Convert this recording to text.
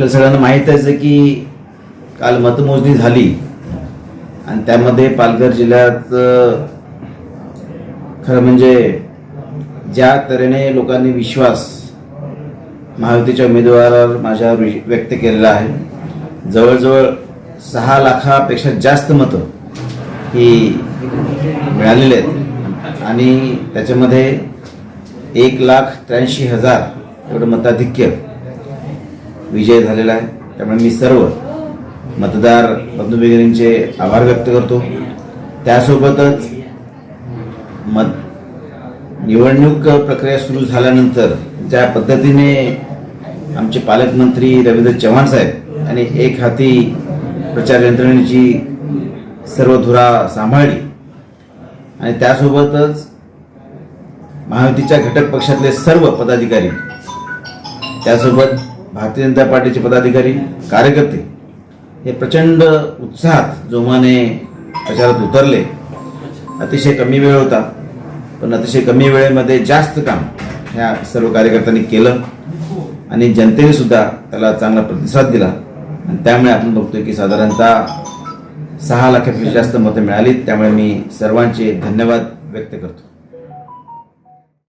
आपल्या सगळ्यांना माहीत आहे की काल मतमोजणी झाली. आणि त्यामध्ये पालघर जिल्ह्यात खरं म्हणजे ज्या तऱ्हेने लोकांनी विश्वास महायुतीच्या उमेदवारावर माझ्यावर वि- व्यक्त केलेला आहे. जवळजवळ सहा लाखापेक्षा जास्त मतं ही मिळालेली आहेत. आणि त्याच्यामध्ये एक लाख त्र्याऐंशी हजार एवढं मताधिक्य विजय झालेला आहे. त्यामुळे मी सर्व मतदार बंधू भगिनींचे आभार व्यक्त करतो. त्यासोबतच मत निवडणूक प्रक्रिया सुरू झाल्यानंतर ज्या पद्धतीने आमचे पालकमंत्री रवींद्र चव्हाण साहेब आणि एक हाती प्रचार यंत्रणेची सर्व धुरा सांभाळली आणि त्यासोबतच महायुतीच्या घटक पक्षातले सर्व पदाधिकारी त्यासोबत भारतीय जनता पार्टीचे पदाधिकारी कार्यकर्ते हे प्रचंड उत्साहात जोमाने प्रचारात उतरले. अतिशय कमी वेळ होता पण अतिशय कमी वेळेमध्ये जास्त काम ह्या सर्व कार्यकर्त्यांनी केलं आणि जनतेने सुद्धा त्याला चांगला प्रतिसाद दिला. आणि त्यामुळे आपण बघतोय की साधारणतः सहा लाखापेक्षा जास्त मतं मिळालीत. त्यामुळे मी सर्वांचे धन्यवाद व्यक्त करतो.